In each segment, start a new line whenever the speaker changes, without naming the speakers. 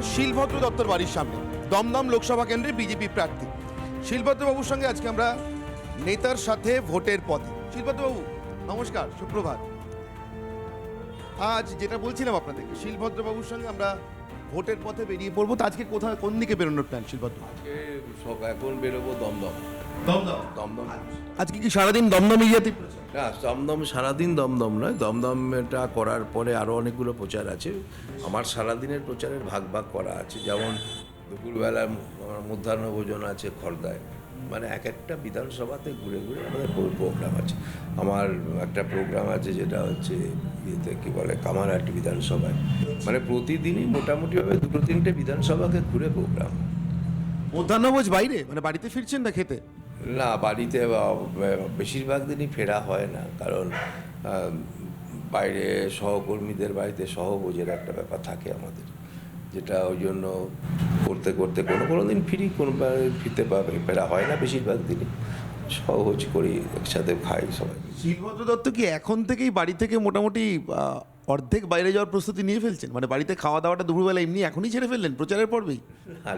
শিলভদ্র দত্তর বাড়ির সামনে। দমদম লোকসভা কেন্দ্রে বিজেপি প্রার্থী। শিলভদ্রবাবুর সঙ্গে আজকে আমরা নেতার সাথে ভোটের পথে। শিলভদ্রবাবু, নমস্কার, সুপ্রভাত। আজ যেটা বলছিলাম আপনাদেরকে, শিলভদ্রবাবুর সঙ্গে আমরা ভোটের পথে বেরিয়ে পড়ব। তো আজকে কোথায় কোন দিকে বেরোনোর প্ল্যান শিলভদ্র?
এখন বেরোবো দমদম।
দমদম।
দমদম।
আজকে কি সারাদিন দমদম এরিয়াতে
না দমদম সারাদিন দমদম নয়। দমদমটা করার পরে আরও অনেকগুলো প্রচার আছে। আমার সারাদিনের প্রচারের ভাগ ভাগ করা আছে। যেমন দুপুরবেলা মধ্যাহ্ন ভোজন আছে খর্দায় মানে এক একটা বিধানসভাতে ঘুরে ঘুরে আমাদের প্রোগ্রাম আছে। আমার একটা প্রোগ্রাম আছে যেটা হচ্ছে ইয়েতে কী বলে কামারহাটি বিধানসভায়। মানে প্রতিদিনই মোটামুটিভাবে দুটো তিনটে বিধানসভাকে ঘুরে প্রোগ্রাম
মধ্যাহ্নভোজ বাইরে? মানে বাড়িতে ফিরছেন না খেতে?
না, বাড়িতে বেশিরভাগ দিনই ফেরা হয় না। কারণ বাইরে সহকর্মীদের বাড়িতে সহভোজের একটা ব্যাপার থাকে আমাদের। যেটা ওই জন্য করতে করতে কোনো কোনো দিন ফিরি, কোনো ফিরতে পারবে ফেরা হয় না বেশিরভাগ দিনই। সহজ করি, একসাথে খাই সবাই।
শিলভদ্র দত্ত কি এখন থেকেই বাড়ি থেকে মোটামুটি অর্ধেক বাইরে যাওয়ার প্রস্তুতি নিয়ে ফেলছেন। মানে বাড়িতে খাওয়া দাওয়াটা দুপুরবেলা এমনি এখনই ছেড়ে ফেললেন প্রচারের পর্বেই।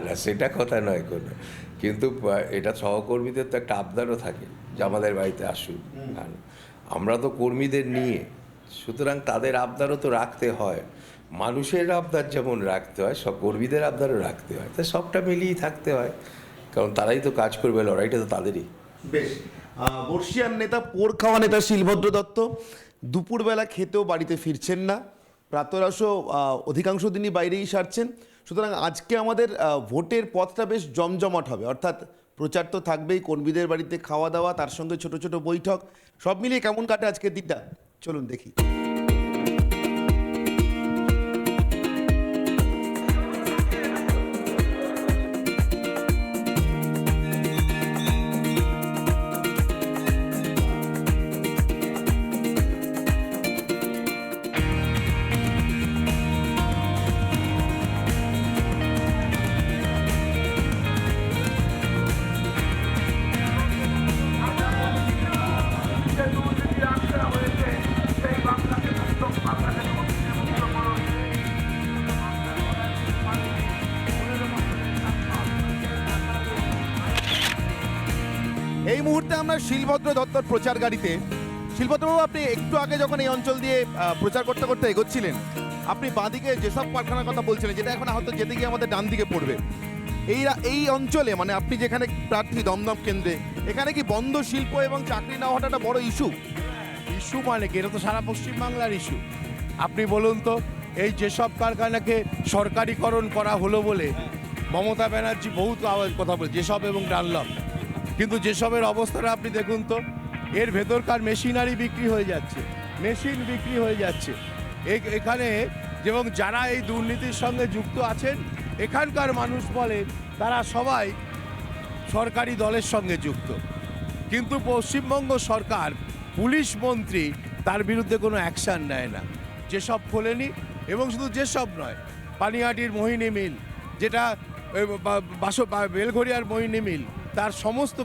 না সেটা কথা নয় কোনো। কিন্তু এটা সহকর্মীদের তো একটা আবদারও থাকে যে আমাদের বাড়িতে আসুন। আমরা তো কর্মীদের নিয়ে সুতরাং তাদের আবদারও তো রাখতে হয়। মানুষের আবদার যেমন রাখতে হয় সব কর্মীদের আবদারও রাখতে হয়। তাই সবটা মিলিয়েই থাকতে হয়। কারণ তারাই তো কাজ করবে লড়াইটা তো তাদেরই।
বেশ। বর্ষিয়ান নেতা পোর খাওয়া নেতা শিলভদ্র দত্ত দুপুরবেলা খেতেও বাড়িতে ফিরছেন না। প্রাতরাশ অধিকাংশ দিনই বাইরেই সারছেন। সুতরাং আজকে আমাদের ভোটের পথটা বেশ জমজমাট হবে। অর্থাৎ প্রচার তো থাকবেই, কর্মীদের বাড়িতে খাওয়া দাওয়া, তার সঙ্গে ছোট ছোট বৈঠক। সব মিলিয়ে কেমন কাটে আজকের দিনটা? চলুন দেখি। এই মুহূর্তে আমরা শিলভদ্র দত্তর প্রচার গাড়িতে। শিলভদ্রবাবু, আপনি একটু আগে যখন এই অঞ্চল দিয়ে প্রচার করতে করতে এগোচ্ছিলেন, আপনি বাঁদিকে যেসব কারখানার কথা বলছিলেন, যেটা এখন হয়তো যেতে গিয়ে আমাদের ডান দিকে পড়বে, এই এই অঞ্চলে মানে আপনি যেখানে প্রার্থী দমদম কেন্দ্রে, এখানে কি বন্ধ শিল্প এবং চাকরি না হওয়াটা বড় ইস্যু?
ইস্যু মানে কি? এটা তো সারা পশ্চিমবাংলার ইস্যু। আপনি বলুন তো, এই যেসব কারখানাকে সরকারিকরণ করা হলো বলে মমতা ব্যানার্জি বহুত আওয়াজ কথা বলে, যেসব এবং ডানলপ। কিন্তু যেসবের অবস্থাটা আপনি দেখুন তো, এর ভেতরকার মেশিনারি বিক্রি হয়ে যাচ্ছে, মেশিন বিক্রি হয়ে যাচ্ছে। এখানে এবং যারা এই দুর্নীতির সঙ্গে যুক্ত আছেন, এখানকার মানুষ বলে তারা সবাই সরকারি দলের সঙ্গে যুক্ত। কিন্তু পশ্চিমবঙ্গ সরকার, পুলিশ মন্ত্রী, তার বিরুদ্ধে কোনো অ্যাকশান নেয় না। যেসব খোলেনি এবং শুধু যেসব নয় পানিহাটির মোহিনী মিল, যেটা বেলঘরিয়ার মোহিনী মিল তার সমস্ত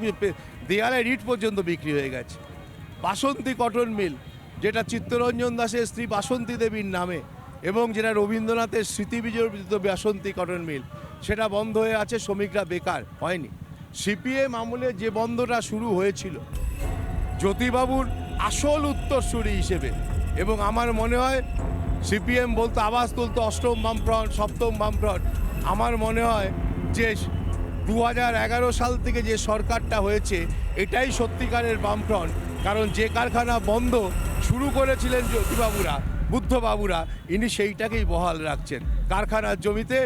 দেয়ালে রিট পর্যন্ত বিক্রি হয়ে গেছে। বাসন্তী কটন মিল, যেটা চিত্তরঞ্জন দাসের স্ত্রী বাসন্তী দেবীর নামে, এবং যেটা রবীন্দ্রনাথের স্মৃতি বাসন্তী কটন মিল, সেটা বন্ধ হয়ে আছে, শ্রমিকরা বেকার, হয়নি। সিপিএম আমলে যে বন্ধটা শুরু হয়েছিল, জ্যোতিবাবুর আসল উত্তরসূরি হিসেবে, এবং আমার মনে হয় সিপিএম বলতো আওয়াজ তুলতো অষ্টম বামফ্রন্ট, সপ্তম বামফ্রন্ট, আমার মনে হয় যে দু সাল থেকে যে সরকারটা হয়েছে, এটাই সত্যিকারের বামফ্রন্ট। কারণ যে কারখানা বন্ধ শুরু করেছিলেন জ্যোতিবাবুরা, বুদ্ধবাবুরা, ইনি সেইটাকেই বহাল রাখছেন। কারখানার জমিতে,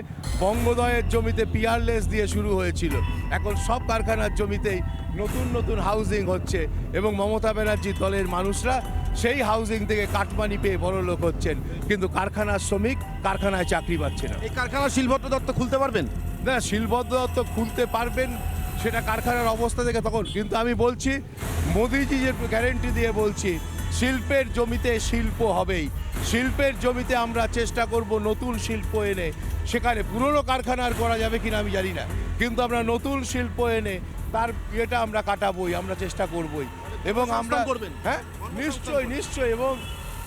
বঙ্গদয়ের জমিতে পিয়ারলেস দিয়ে শুরু হয়েছিল। এখন সব কারখানার জমিতেই নতুন নতুন হাউজিং হচ্ছে এবং মমতা ব্যানার্জি দলের মানুষরা সেই হাউজিং থেকে কাটমানি পেয়ে বড় লোক হচ্ছেন। কিন্তু কারখানার শ্রমিক, কারখানায় চাকরি পাচ্ছে না।
এই কারখানা শিলভদ্র দত্ত খুলতে পারবেন?
না শিলবদ্ধ তো খুলতে পারবেন সেটা কারখানার অবস্থা থেকে তখন। কিন্তু আমি বলছি মোদিজি যে গ্যারেন্টি দিয়ে বলছি শিল্পের জমিতে শিল্প হবেই। শিল্পের জমিতে আমরা চেষ্টা করব নতুন শিল্প এনে। সেখানে পুরনো কারখানা আর করা যাবে কিনা আমি জানি না। কিন্তু আমরা নতুন শিল্প এনে তার ইয়েটা আমরা কাটাবই আমরা চেষ্টা করবই। এবং আমরা
করবেন?
হ্যাঁ? নিশ্চয়ই নিশ্চয়ই। এবং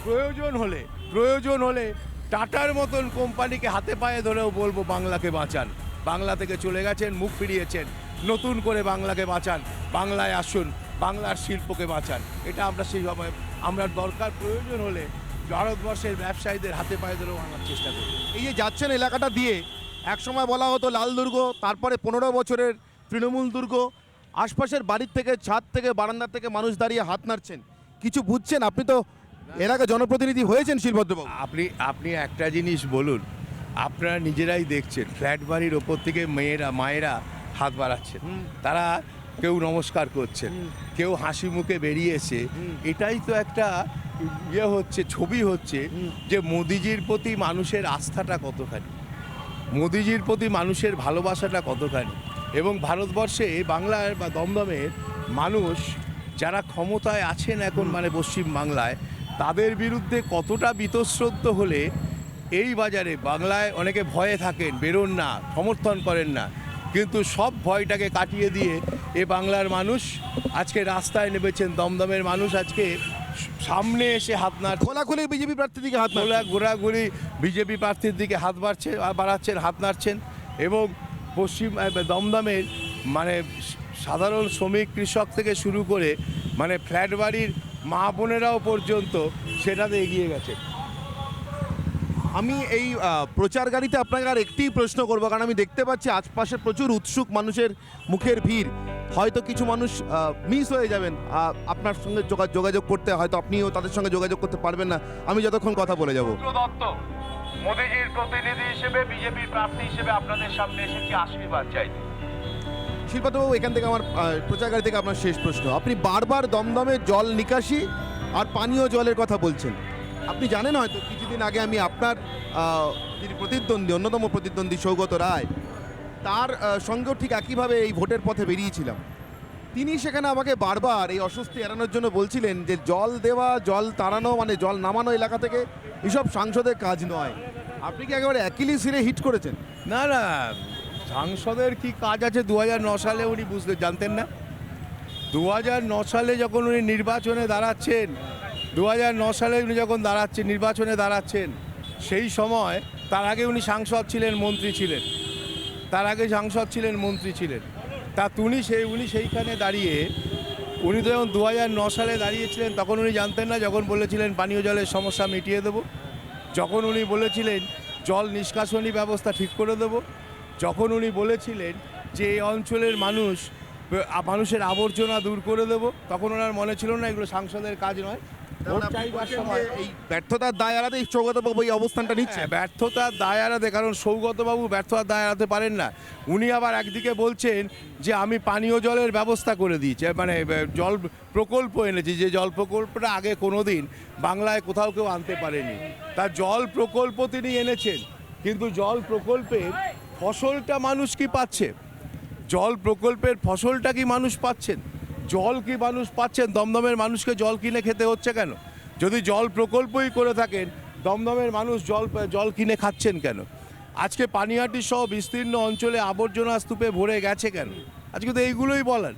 প্রয়োজন হলে প্রয়োজন হলে টাটার মতন কোম্পানিকে হাতে পায়ে ধরেও বলব বাংলাকে বাঁচান। বাংলা থেকে চলে গেছেন মুখ ফিরিয়েছেন। নতুন করে বাংলাকে বাঁচান। বাংলায় আসুন বাংলার শিল্পকে বাঁচান। এটা আমরা সেই সময় আমরা দরকার প্রয়োজন হলে ভারতবর্ষের ব্যবসায়ীদের হাতে পায়ে ধরেও আনার চেষ্টা করি।
এই যে যাচ্ছেন এলাকাটা দিয়ে এক সময় বলা হতো লাল দুর্গ তারপরে পনেরো বছরের তৃণমূল দুর্গ। আশপাশের বাড়ির থেকে ছাদ থেকে বারান্দা থেকে মানুষ দাঁড়িয়ে হাত নাড়ছেন। কিছু বুঝছেন? আপনি তো এলাকা জনপ্রতিনিধি হয়েছেন শিলভদ্রবাবু।
আপনি আপনি একটা জিনিস বলুন। আপনারা নিজেরাই দেখছেন ফ্ল্যাট বাড়ির ওপর থেকে মেয়েরা মায়েরা হাত বাড়াচ্ছেন। তারা কেউ নমস্কার করছেন কেউ হাসি মুখে বেরিয়েছে এটাই তো একটা ইয়ে হচ্ছে ছবি হচ্ছে যে মোদিজির প্রতি মানুষের আস্থাটা কতখানি মোদিজির প্রতি মানুষের ভালোবাসাটা কতখানি এবং ভারতবর্ষে বাংলার বা দমদমের মানুষ যারা ক্ষমতায় আছেন এখন মানে পশ্চিম বাংলায় তাদের বিরুদ্ধে কতটা বীতশ্রদ্ধ হলে এই বাজারে বাংলায় অনেকে ভয়ে থাকেন বেরোন না সমর্থন করেন না। কিন্তু সব ভয়টাকে কাটিয়ে দিয়ে এ বাংলার মানুষ আজকে রাস্তায় নেমেছেন দমদমের মানুষ আজকে সামনে এসে হাত নাড়
খোলাখুলি বিজেপি প্রার্থী দিকে হাত।
গোলা ঘোরাঘুরি বিজেপি প্রার্থীর দিকে হাত বাড়ছে বাড়াচ্ছেন হাত নাড়ছেন এবং পশ্চিম দমদমের মানে সাধারণ শ্রমিক কৃষক থেকে শুরু করে মানে ফ্ল্যাট বাড়ির মা বোনেরাও পর্যন্ত সেটাতে এগিয়ে গেছে।
আমি এই প্রচার গাড়িতে আপনাকে আর একটি প্রশ্ন করব কারণ আমি দেখতে পাচ্ছি আশপাশে প্রচুর উৎসুক মানুষের মুখের ভিড়। হয়তো কিছু মানুষ মিস হয়ে যাবেন। আপনার সঙ্গে যোগা- যোগাযোগ করতে হয়তো আপনিও তাদের সঙ্গে যোগাযোগ করতে পারবেন না। আমি যতক্ষণ কথা বলে যাব।
দত্ত মোদীজির প্রতিনিধি হিসেবে বিজেপির প্রার্থী হিসেবে আপনাদের সামনে এসেছি আশীর্বাদ চাইতে
শিল্পাতবাবু এখান থেকে আমার প্রচার গাড়ি থেকে আপনার শেষ প্রশ্ন। আপনি বারবার দমদমে জল নিকাশি আর পানীয় জলের কথা বলছেন। আপনি জানেন হয়তো কিছুদিন আগে আমি আপনার যিনি প্রতিদ্বন্দ্বী, অন্যতম প্রতিদ্বন্দ্বী সৌগত রায়, তার সঙ্গেও ঠিক একইভাবে এই ভোটের পথে বেরিয়েছিলাম। তিনি সেখানে আমাকে বারবার এই অস্বস্তি এড়ানোর জন্য বলছিলেন যে জল দেওয়া, জল তাড়ানো মানে জল নামানো এলাকা থেকে এসব সাংসদের কাজ নয়। আপনি কি একেবারে একইলি সিরে হিট করেছেন?
না না, সাংসদের কি কাজ আছে দু সালে উনি বুঝতে, জানতেন না? দু সালে যখন উনি নির্বাচনে দাঁড়াচ্ছেন দু সালে উনি যখন দাঁড়াচ্ছেন, নির্বাচনে দাঁড়াচ্ছেন, সেই সময় তার আগে উনি সাংসদ ছিলেন, মন্ত্রী ছিলেন। তার আগে সাংসদ ছিলেন, মন্ত্রী ছিলেন। তা উনি সেই উনি সেইখানে দাঁড়িয়ে, উনি তো যখন দু সালে দাঁড়িয়েছিলেন, তখন উনি জানতেন না, যখন বলেছিলেন পানীয় জলের সমস্যা মিটিয়ে দেবো। যখন উনি বলেছিলেন জল নিষ্কাশনী ব্যবস্থা ঠিক করে দেব। যখন উনি বলেছিলেন যে এই অঞ্চলের মানুষ মানুষের আবর্জনা দূর করে দেব, তখন ওনার মনে ছিল না এগুলো সাংসদের কাজ নয়।
এই ব্যর্থতার দায় এড়াতে সৌগতবাবু এই অবস্থানটা নিচ্ছে
হ্যাঁ, ব্যর্থতার দায় এড়াতে কারণ সৌগতবাবু ব্যর্থতার দায় এড়াতে পারেন না। উনি আবার একদিকে বলছেন যে আমি পানীয় জলের ব্যবস্থা করে দিয়েছি। মানে জল প্রকল্প এনেছি যে জল প্রকল্পটা আগে কোনো দিন বাংলায় কোথাও কেউ আনতে পারেনি। তার জল প্রকল্প তিনি এনেছেন কিন্তু জল প্রকল্পের ফসলটা মানুষ কি পাচ্ছে? জল প্রকল্পের ফসলটা কি মানুষ পাচ্ছেন? জল কি মানুষ পাচ্ছেন? দমদমের মানুষকে জল কিনে খেতে হচ্ছে কেন? যদি জল প্রকল্পই করে থাকেন, দমদমের মানুষ জল জল কিনে খাচ্ছেন কেন? আজকে পানিহাটি সহ বিস্তীর্ণ অঞ্চলে আবর্জনা স্তূপে ভরে গেছে কেন? আজকে তো এইগুলোই বলেন